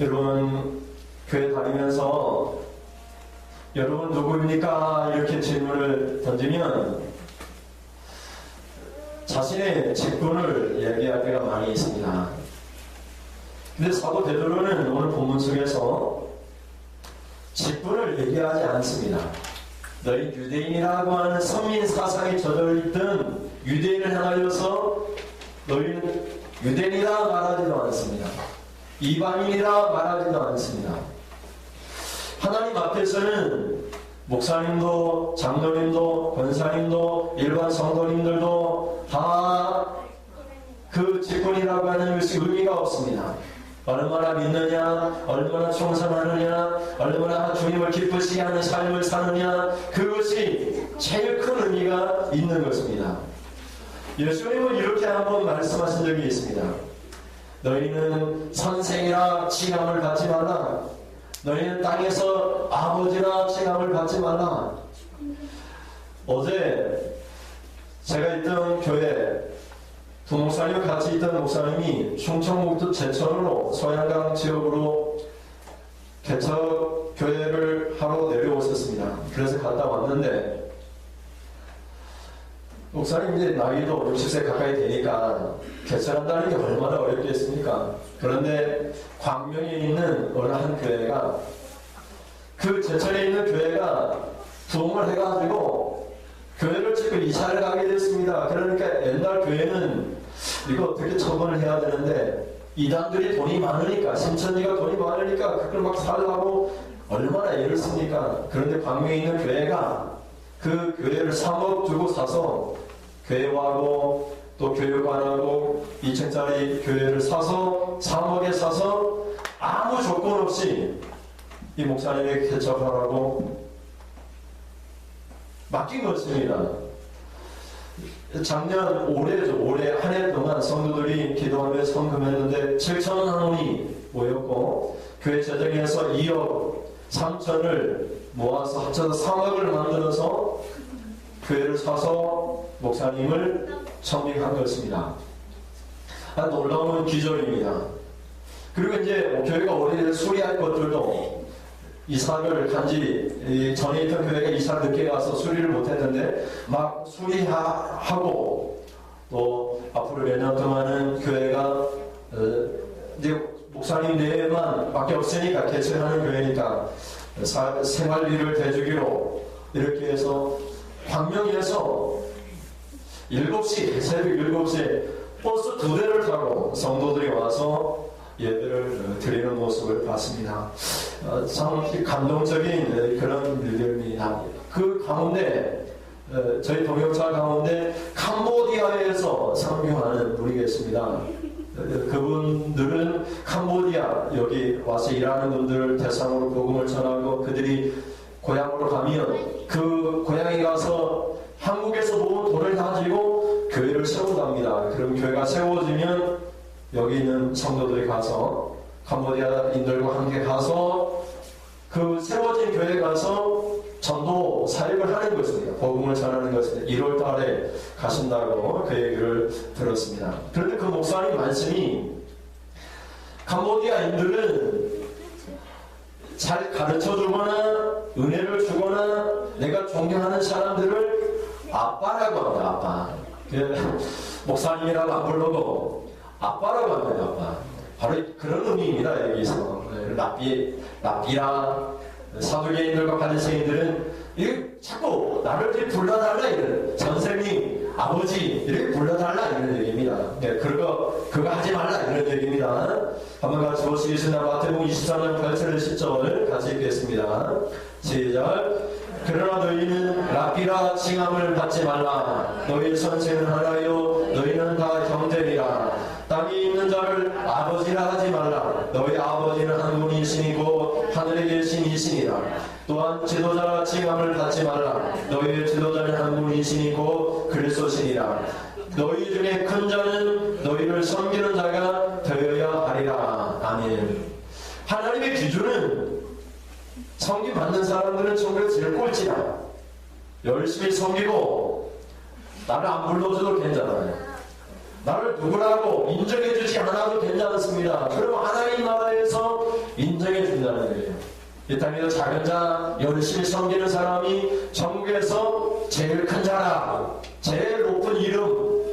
여러분 교회 다니면서 여러분 누구입니까? 이렇게 질문을 던지면 자신의 직분을 얘기할 때가 많이 있습니다. 근데 사도 베드로는 오늘 본문 속에서 직분을 얘기하지 않습니다. 너희 유대인이라고 하는 선민 사상이 젖어 있던 유대인을 향하여서 너희는 유대인이라 말하지도 않습니다. 이방인이라 말하지도 않습니다. 하나님 앞에서는 목사님도 장로님도 권사님도 일반 성도님들도 다 그 직분이라고 하는 것이 의미가 없습니다. 얼마나 믿느냐, 얼마나 충성하느냐, 얼마나 주님을 기쁘시게 하는 삶을 사느냐, 그것이 제일 큰 의미가 있는 것입니다. 예수님은 이렇게 한번 말씀하신 적이 있습니다. 너희는 선생이라 칭함을 받지 말라. 너희는 땅에서 아버지라 칭함을 받지 말라. 어제 제가 있던 교회 두 목사님 같이 있던 목사님이 충청북도 제천으로 소양강 지역으로 개척 교회를 하러 내려오셨습니다. 그래서 갔다 왔는데 목사님 이제 나이도 60세 가까이 되니까 개척한다는 게 얼마나 어렵겠습니까? 그런데 광명에 있는 어느 한 교회가 그 제천에 있는 교회가 부흥을 해가지고 교회를 지금 이사를 가게 됐습니다. 그러니까 옛날 교회는 이거 어떻게 처분을 해야 되는데 이단들이 돈이 많으니까 신천지가 돈이 많으니까 그걸 막 살라고 얼마나 애를 씁니까? 그런데 광명에 있는 교회가 그 교회를 3억 주고 사서 교회하고 또 교육관하고 2층짜리 교회를 사서 3억에 사서 아무 조건 없이 이 목사님에게 개척하라고 맡긴 것입니다. 작년 올해죠. 올해 한 해 동안 성도들이 기도하며 성금했는데 7천 원 원이 모였고 교회 재정에서 2억 3천을 모아서 합쳐서 3억을 만들어서 교회를 사서 목사님을 청빙한 것입니다. 아, 놀라운 기절입니다. 그리고 이제 교회가 오래된 수리할 것들도 이사를 간지 전에 있던 교회가 이사 늦게 가서 수리를 못했는데 막 수리하고 또 앞으로 몇 년 동안은 교회가 어, 이제 목사님 내만 밖에 없으니까 개최하는 교회니까 사- 생활비를 대주기로 이렇게 해서 광명에서 7시 새벽 7시에 버스 두 대를 타고 성도들이 와서 예배를 드리는 모습을 봤습니다. 어, 참 감동적인 그런 일들입니다. 그 가운데 어, 저희 동역자 가운데 캄보디아에서 상경하는 분이 계십니다. 어, 그분들은 캄보디아 여기 와서 일하는 분들 대상으로 복음을 전하고 그들이 고향으로 가면 그 고향에 가서 한국에서 모은 돈을 가지고 교회를 세운답니다. 그럼 교회가 세워지면 여기 있는 성도들이 가서 캄보디아인들과 함께 가서 그 세워진 교회에 가서 전도 사역을 하는 것입니다. 복음을 전하는 것입니다. 1월 달에 가신다고 그 얘기를 들었습니다. 그런데 그 목사님 말씀이 캄보디아인들은 잘 가르쳐 주거나 은혜를 주거나 내가 존경하는 사람들을 아빠라고 합니다. 아빠. 그 목사님이라고 안 부르고 아빠라고 합니다. 아빠. 바로 그런 의미입니다. 여기서 네, 라비 라비라 사두개인들과 바리새인들은 이 자꾸 나를 불러달라 이런 선생님 아버지 이렇게 불러달라 이런 얘기입니다. 네, 그거 그거 하지 말라 이런 얘기입니다. 한번 같이 보시겠습니다. 마태복음 24장 8절 10절을 같이 읽겠습니다. 시작. 그러나 너희는 라비라 칭함을 받지 말라. 너희 선생은 하나요. 너희는 다 형제니라. 땅에 있는 자를 아버지라 하지 말라. 너희 아버지는 한 분이시니고 하늘에 계신 이시니라. 또한 지도자라 칭함을 받지 말라. 너희의 지도자는 한 분이시니고 그리스도시니라. 너희 중에 큰 자는 너희를 섬기는 자가 되어야 하리라. 아멘. 하나님의 기준은 성기 받는 사람들은 정말 제일 꼴찌야. 열심히 섬기고 나를 안 불러줘도 괜찮아요. 나를 누구라고 인정해주지 않아도 괜찮습니다. 그럼 하나님 나라에서 이 땅에서 작은 자, 열심히 섬기는 사람이 전국에서 제일 큰 자라, 제일 높은 이름,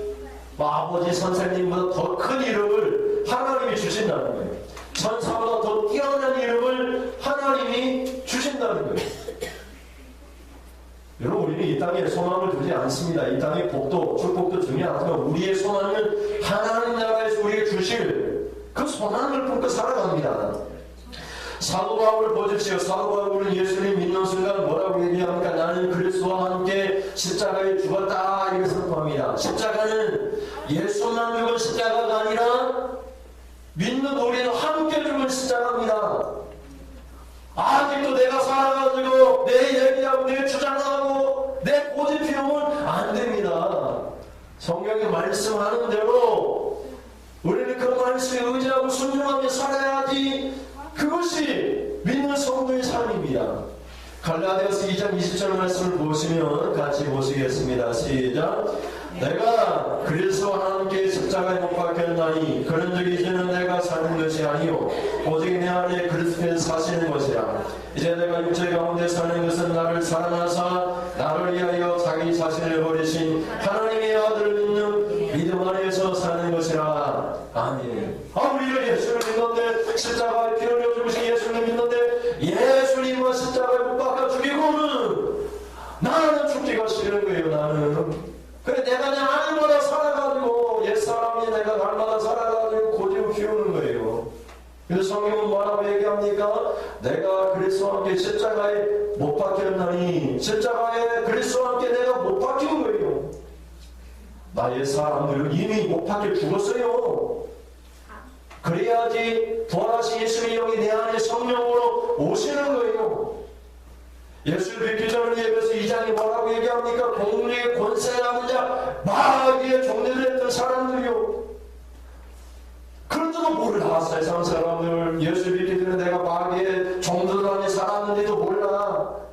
뭐 아버지 선생님보다 더 큰 이름을 하나님이 주신다는 거예요. 천사보다 더 뛰어난 이름을 주신다는 거예요. 여러분 우리는 이 땅에 소망을 두지 않습니다. 이 땅의 복도 축복도 중요하지만 우리의 소망은 하나님 나라에서 우리에게 주실 그 소망을 품고 살아갑니다. 사도 바울을 보십시오. 사도 바울은 예수님 믿는 순간 뭐라고 얘기합니까? 나는 그리스도와 함께 십자가에 죽었다 이렇게 선포합니다. 십자가는 예수만 죽은 십자가가 아니라 믿는 우리는 함께 죽은 십자가입니다. 성경이 말씀하는 대로 우리는 그 말씀에 의지하고 순종하며 살아야지 그것이 믿는 성도의 삶입니다. 갈라디아서 2장 20절 말씀을 보시면 같이 보시겠습니다. 시작. 내가 그리스도와 함께 십자가에 못 박혔나니 그런 적이 이제는 내가 사는 것이 아니요 오직 내 안에 그리스도께서 사시는 것이라 이제 내가 육체 가운데 사는 것은 나를 사랑하사 나를 위하여 자기 자신을 버리신 하나님의 아들을 믿는 믿음 안에서 사는 것이라 아 우리가 예수를 믿는데 십자가에 피를 흘려 죽으신 예수를 믿는데 예수님과 십자가에 못 박아 죽이고는 나는 죽기가 싫은 거예요 나는. 그래 내가 그냥 날마다 살아가지고 옛사람이 내가 날마다 살아가지고 고집을 피우는 거예요. 그래서 성경은 뭐라고 얘기합니까? 내가 그리스도와 함께 십자가에 못 박혔나니 십자가에 그리스도와 함께 내가 못 박힌 거예요. 나의 사람들은 이미 못 박혀 죽었어요 그래야지 부활하신 예수의 영이 내 안에 성령으로 오시는 거예요. 예수를 믿기 전에 예배서 2장이 뭐라고 얘기합니까? 공중의 권세 남은 자 마귀의 종들을 했던 사람들이요. 그런데도 몰라 세상 사람들 예수 믿기 전에 내가 마귀의 종들 안에 살았는데도 몰라.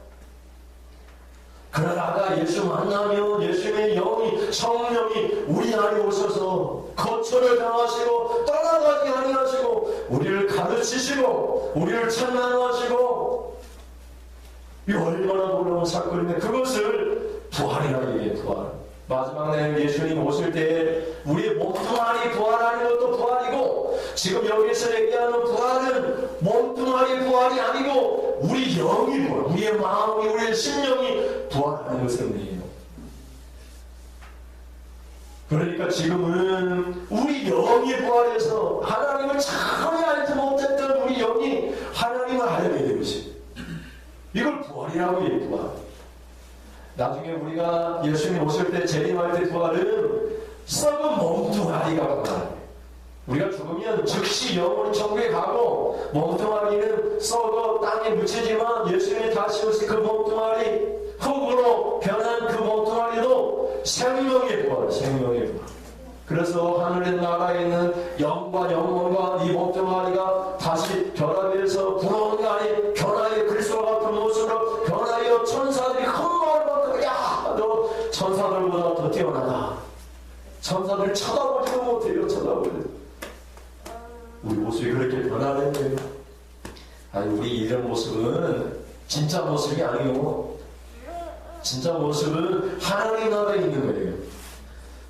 그러다가 예수 만나면 예수님의 영이 성령이 우리 안에 오셔서 거처를 당하시고 떠나가지 아니하시고 가르치시고 우리를 찬양하시고 이 얼마나 놀라운 사건인데 그것을 부활이라 얘기해 부활. 마지막 날 예수님 오실 때 우리의 몸뚱아리 부활하는 것도 부활이고 지금 여기서 얘기하는 부활은 몸뚱아리 부활이 아니고 우리 영이 부활 우리의 마음이 우리의 심령이 부활하는 것을 의미해요. 그러니까 지금은 우리 영이 부활해서 하나님을 전혀 알지 못했던 우리 영이 하나님을 알게 되는 것이 얘기해 부활. 나중에 우리가 예수님 오실 때 재림할 때 부활은 썩은 몸뚱아리가 부활. 우리가 죽으면 즉시 영원히 천국에 가고 몸뚱아리는 썩어 땅에 묻히지만 예수님이 다시 오실 그 몸뚱아리 흙으로 변한 그 몸뚱아리도 생명의 부활 생명의 부활. 그래서 아니 우리 이런 모습은 진짜 모습이 아니고 진짜 모습은 하나님 나라에 있는 거예요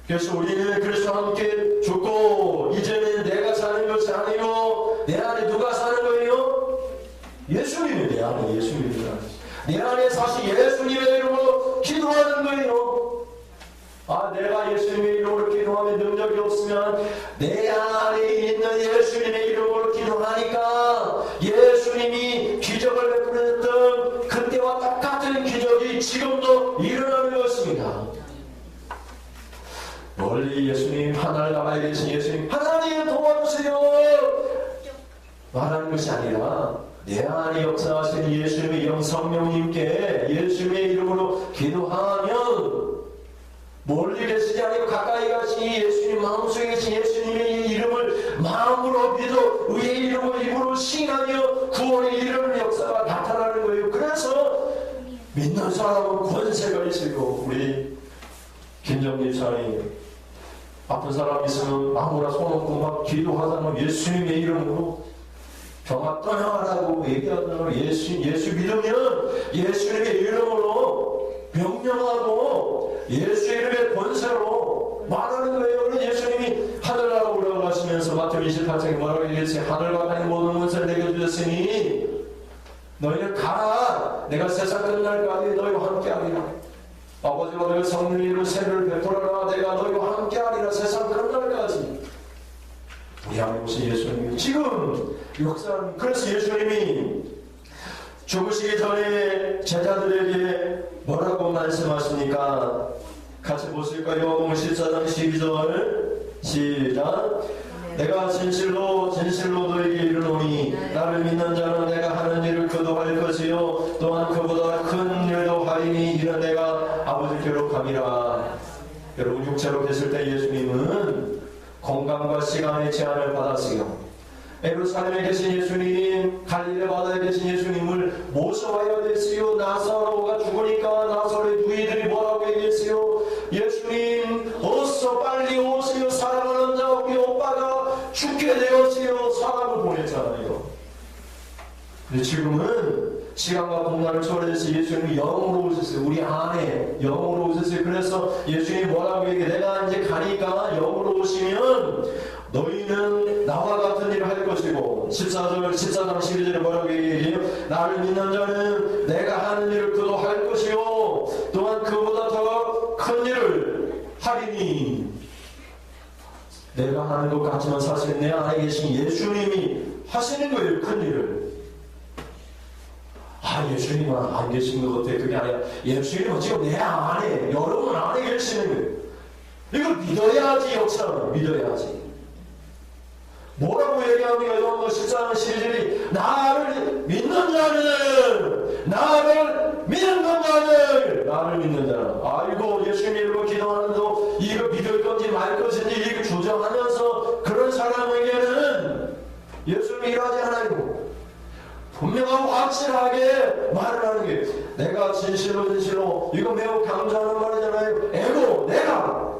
그래서 우리는 그리스도와 함께 죽고 이제는 내가 사는 것이 아니고 내 안에 누가 사는 거예요? 예수님이 내 안에 예수님이 내 안에 사실 예수님의 이름으로 기도하는 거예요. 내 안에 역사하시는 예수님의 영 성령님께 예수님의 이름으로 기도하면 멀리 계시지 아니고 가까이 이 예수님 마음속에 계신 예수님의 이 이름을 마음으로 믿어 의의 이름을 입으로 싱하며 구원의 이름을 역사가 나타나는 거예요. 그래서 믿는 사람은 권세가 있고 우리. 김정기 차님 아픈 사람 있으면 아무나 손 얹고 막 기도하자면 예수님의 이름으로 경화 떠나라고 얘기하잖아요. 예수, 예수 믿으면 예수님의 이름으로 명령하고 예수 이름의 권세로 말하는 거예요. 그래서 예수님이 하늘나라 올라가시면서 마태복음 28장에 뭐라고 얘기했어요? 하늘과 하늘 모든 것을 내게 주셨으니 너희는 가라. 내가 세상 끝날까지 너희와 함께하리라. 아버지와 너희 성령으로 세를 베풀어라. 내가 너희와 함께하리라. 세상 끝날까지. 오신 예수님이 지금 역사는 그래서 예수님이 죽으시기 전에 제자들에게 뭐라고 말씀하십니까? 같이 보실까요? 요한복음 14장 12절. 시작. 내가 진실로 진실로 너에게 이르노니 나를 믿는 자는 내가 하는 일을 그도 할 것이요 또한 그보다 큰 일도 하리니 이는 내가 아버지께로 감이라. 여러분 육체로 계실 때 예수님은 건강과 시간의 제한을 받았어요 에루살렘에 계신 예수님, 갈릴레 바다에 계신 예수님을 모셔와야 됐어요. 나사로가 죽으니까 나사로의 누이들이 뭐라고 얘기했어요? 예수님, 어서 빨리 오세요. 사랑하는 자, 우리 오빠가 죽게 되었어요. 사람을 보냈잖아요. 근데 지금은 시간과 공간을 초월해서 예수님이 영으로 오셨어요. 우리 안에 영으로 오셨어요. 그래서 예수님이 뭐라고 얘기해? 내가 이제 가니까 영으로 오시면 너희는 나와 같은 일을 할 것이고 14절 14장 12절에 뭐라고 얘기해요? 나를 믿는 자는 내가 하는 일을 그도 할 것이요 또한 그보다 더 큰 일을 하리니 내가 하는 것 같지만 사실 내 안에 계신 예수님이 하시는 거예요 큰 일을 아 예수님은 안 계신 것 같아. 그게 아니라 예수님은 지금 내 안에 여러분 안에 계시는 거예요. 이걸 믿어야지 역사를 믿어야지. 뭐라고 얘기합니까? 요한복 14장 12절이 나를 믿는 자는 나를 믿는 자는 나를 믿는 자는. 아이고 예수님 이름으로 기도하는데도 이거 믿을 건지 말 것인지 이거 조정하면서 그런 사람에게는 예수님이 일하지 않아요 분명하고 확실하게 말을 하는 게 내가 진실로 진실로 이거 매우 강조하는 말이잖아요. 에고 내가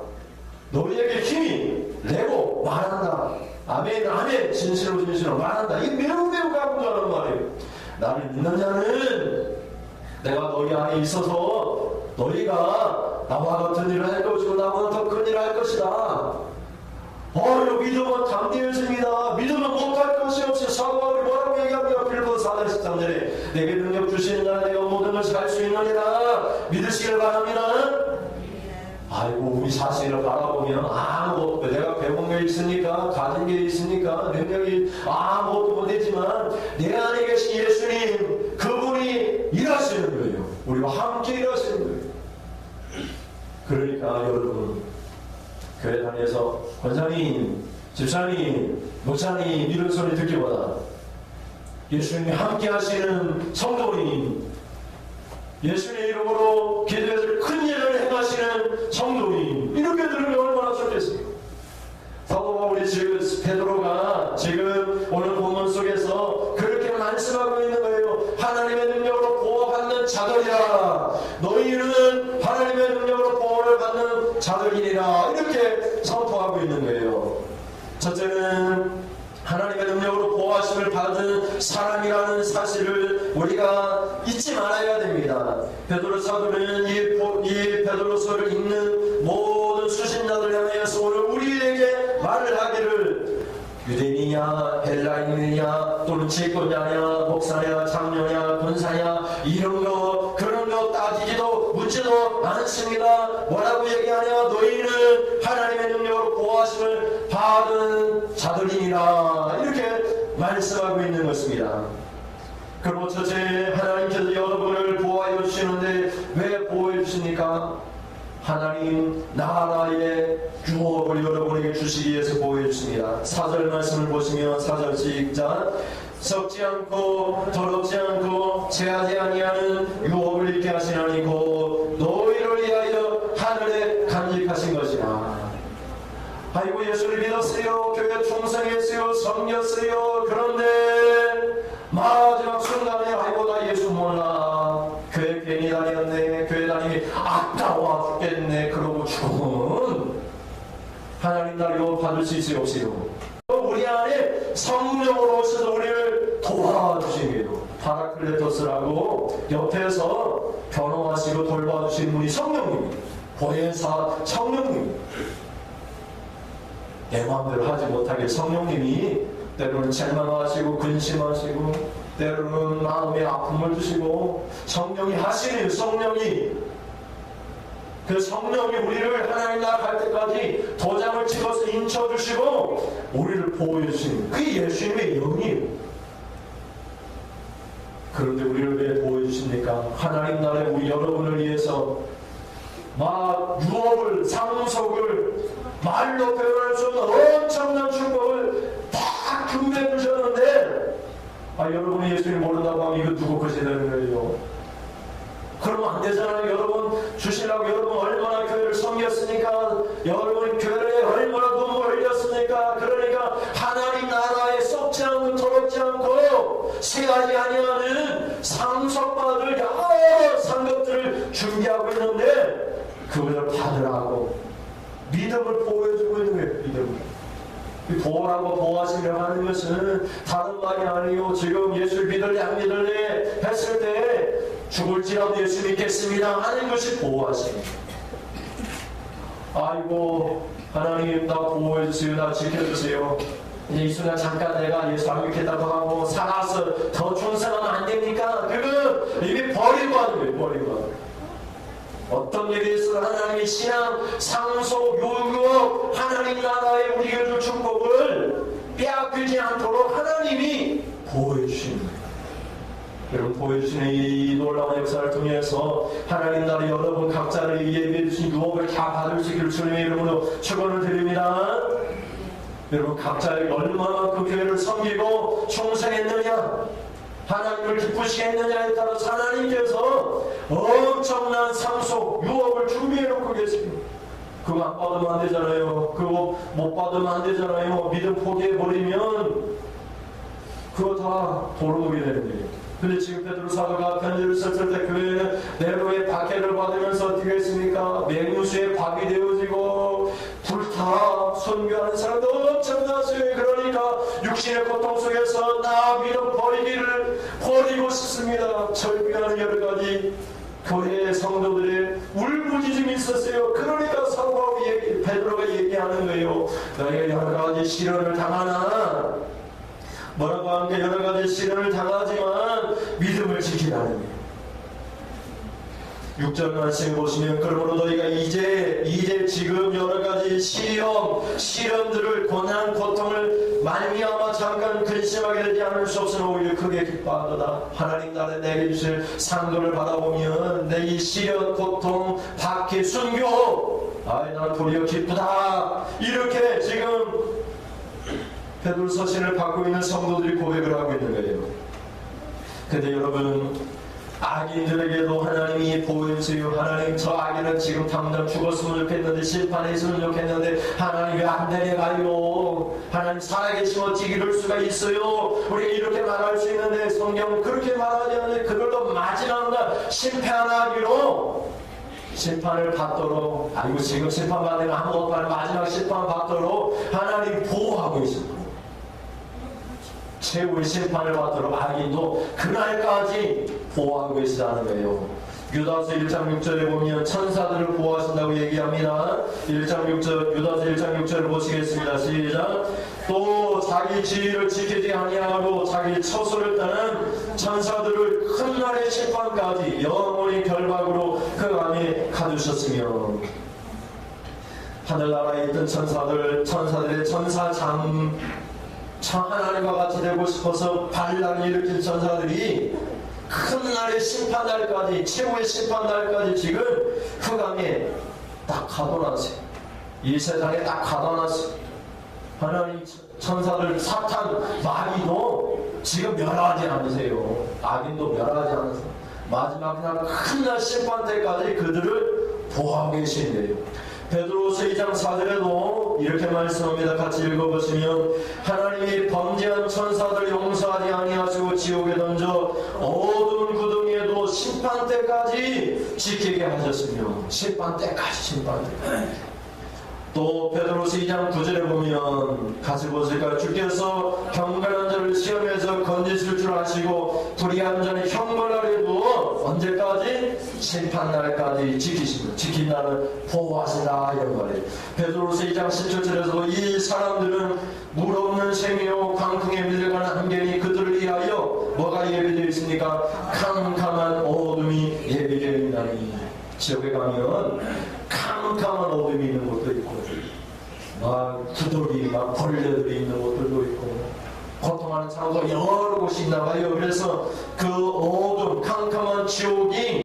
너희에게 힘이 내고 말한다. 아멘 아멘 진실로 진실로 말한다. 이 매우 매우 강조하는 말이에요. 나를 믿는 자는 내가 너희 안에 있어서 너희가 나와 같은 일을 할 것이고 나보다 더 큰 일을 할 것이다. 어유 믿음은 담대해집니다. 믿음은 못할 것이 없이 사과를 14절 13절에 내게 능력 주시는 자는 내가 모든 것을 할 수 있느니라 믿으시길 바랍니다. 아이고 우리 사실을 바라보면 아무것도 내가 배운 게 있으니까 가진 게 있으니까 능력이 아무것도 못했지만 내 안에 계신 예수님 그분이 일하시는 거예요. 우리와 함께 일하시는 거예요. 그러니까 여러분 교회 다니면서 권사님 집사님 목사님 이런 소리 듣기보다 예수님이 함께 하시는 성도님, 예수님의 이름으로 기도해서 큰 일을 행하시는 성도님 이렇게 들으면 얼마나 좋겠어요. 사도 바울이 지금 베드로가 지금 오늘 본문 속에서 그렇게 말씀하고 있는 거예요. 하나님의 능력으로 보호받는 자들이라. 너희는 하나님의 능력으로 보호를 받는 자들이니라. 이렇게 선포하고 있는 거예요. 첫째는 하나님의 능력으로 받은 사람이라는 사실을 우리가 잊지 말아야 됩니다. 베드로 사도는 이, 보- 이 베드로서를 읽는 모든 수신자들 향해서 오늘 우리에게 말을 하기를 유대인이냐 헬라인이냐 또는 지권자냐 목사냐 장녀냐 권사냐 이런 거 그런 거 따지지도 묻지도 않습니다. 뭐라고 얘기하냐? 너희는 하나님의 능력으로 보호하심을 받은 자들이니라 말씀하고 있는 것입니다 그리고 첫째 하나님께서 여러분을 보호하여 주시는데 왜 보호해 주십니까? 하나님 나라의 유업을 여러분에게 주시기 위해서 보호해 주십니다. 사절 말씀을 보시면 사절 시작 썩지 않고 더럽지 않고 체하지 아니하는 유업을 잃게 하시나니 곧 너희를 위하여 하늘에 간직하신 것이라. 아이고 예수를 믿었어요. 교회 충성했어요. 섬겼어요. 그런데 마지막 순간에 아이고 나 예수 몰라. 교회 괜히 다녔네. 교회 다니기 아까워 죽겠네. 그러고 죽으면 하나님 나를 받을 수 있어요 없어요? 우리 안에 성령으로 오셔서 우리를 파라클레토스라고 옆에서 변호하시고 돌봐주신 분이 성령님, 보혜사 성령님. 내 마음대로 하지 못하게 성령님이 때로는 절망하시고 근심하시고 때로는 마음에 아픔을 주시고 성령이 하시는 성령이 그 성령이 우리를 하나님 나라 갈 때까지 도장을 찍어서 인쳐주시고 우리를 보호해 주시는 그 예수님의 영이에요. 그런데 우리를 왜 보호해 주십니까? 하나님 나라에 우리 여러분을 위해서 막 유업을 상속을 말로 표현할 수 없는 엄청난 축복을 다 준비해 주셨는데 아 여러분이 예수님 모른다고 하면 이거 누구 것이 되는 거예요? 그러면 안 되잖아요. 여러분 주시라고 여러분 얼마나 교회를 섬겼으니까 여러분 교회에 얼마나 눈물 흘렸으니까 그러니까 하나님 나라에 썩지 않고 더럽지 않고 세하지 아니하는 상속받을 여러 상급들을 준비하고 있는데 그것을 받으라고 믿음을 보호해주고 있는 거예요. 믿음을. 이 보호라고 보호하시려 하는 것은 다른 말이 아니요. 지금 예수를 믿을래 안 믿을래 했을 때 죽을지라도 예수 믿겠습니다 하는 것이 보호하시는 아이고 하나님 나 보호해주세요. 나 지켜주세요. 이제 이 순간 잠깐 내가 예수 안 믿겠다고 하고 살아서 더 충성하면 안 됩니까? 그건 이미 버리고 하는 거예요. 버리고. 어떤 일에 있어 하나님의 신앙, 상속, 요구업, 하나님 나라의 우리에게 줄 축복을 빼앗기지 않도록 하나님이 보호해 거예요. 여러분 보호해 주시는 이 놀라운 역사를 통해서 하나님 나라 여러분 각자를 예비해 주신 유업을 다 받을 수 있기를 주님의 이름으로 축원을 드립니다. 여러분 각자에게 얼마나 그 교회를 섬기고 충성했느냐 하나님을 기쁘시게 했느냐에 따라서 하나님께서 엄청난 상속, 유업을 준비해놓고 계십니다. 그거 안 받으면 안 되잖아요. 그거 못 받으면 안 되잖아요. 믿음 포기해버리면 그거 다 도로독이 되는 거예요. 근데 지금 베드로 사도가 편지를 썼을 때 교회는 네로의 박해를 받으면서 어떻게 했습니까? 맹수에 밥이 되어지고 불타 선교하는 사람도 엄청났어요. 그러니까 육신의 고통 속에서 나 믿음 버리기를 버리고 싶습니다. 절규하는 여러 가지 교회 성도들의 울부짖음이 있었어요. 그러니까 사도가 얘기, 베드로가 얘기하는 거예요. 너희가 여러 가지 시련을 당하나 뭐라고 하는 게 여러 가지 시련을 당하지만 믿음을 지키라는 거예요. 6절 말씀에 보시면 그러므로 너희가 이제 이제 지금 여러 가지 시험 시련들을 고난 고통을 말미암아 잠깐 근심하게 되지 않을 수 없으나 오히려 크게 기뻐하도다 하나님 나라에 내게 주실 상도를 받아보면 내 이 시련 고통 박해 순교 아이 난 도리어 기쁘다 이렇게 지금 베드로 서신을 받고 있는 성도들이 고백을 하고 있는 거예요. 근데 여러분 악인들에게도 하나님이 보여주세요. 하나님 저 악인은 지금 당장 좋겠는데 심판에 있으면 좋겠는데 하나님 왜안 되네가요? 하나님 살아계시면 어찌 이럴 수가 있어요? 우리 이렇게 말할 수 있는데 성경은 그렇게 말하지 않는데 그걸로 마지막 날 심판하기로 심판을 받도록 아이고 지금 심판받으면 아무것도 아니고 마지막 심판 받도록 하나님 보호하고 있습니다. 최후의 심판을 받도록 악인도 그날까지 보호하고 계시다는 거예요. 유다서 1장 6절에 보면 천사들을 보호하신다고 얘기합니다. 1장 6절, 유다서 1장 6절을 보시겠습니다. 시작. 또 자기 지위를 지키지 아니하고 자기 처소를 떠는 천사들을 큰 날의 심판까지 영원히 결박으로 그 안에 가두셨으며 하늘나라에 있던 천사들, 천사들의 천사장 참 하나님과 같이 되고 싶어서 반란을 일으킨 천사들이 큰 날의 심판날까지 최후의 심판날까지 지금 흑암에 딱 가둬놨어요. 이 세상에 딱 가둬놨어요. 하나님 천사들 사탄 마귀도 지금 멸하지 않으세요. 악인도 멸하지 않으세요. 마지막 날 큰 날 심판 때까지 그들을 보호하고 계신대요. 베드로서 2장 4절에도 이렇게 말씀합니다. 같이 읽어보시면 하나님이 범죄한 천사들 용서하지 아니하시고 지옥에 던져 어두운 구덩이에도 심판 때까지 지키게 하셨으며 심판 때까지 심판 때까지 또 베드로서 2장 9절에 보면 같이 보실까요? 주께서 경건한 자를 시험에서 건지실 줄 진술하시고 불의한 자는 형벌하려고 언제까지 심판날까지 지키시고 지킨다는 보호하시라 이런 말이에요. 베드로서 2장 17절에서 이 사람들은 물 없는 샘이요 광풍에 밀려가는 한견이 그들을 위하여 뭐가 예비되어 있습니까? 캄캄한 어둠이 예비되어 있나니 지옥에 가면 캄캄한 어둠이 있는 곳도 있고 막 구돌이 막 벌레들이 있는 곳들도 있고 고통하는 장소가 여러 곳이 있나 봐요. 그래서 그 어둠 캄캄한 지옥이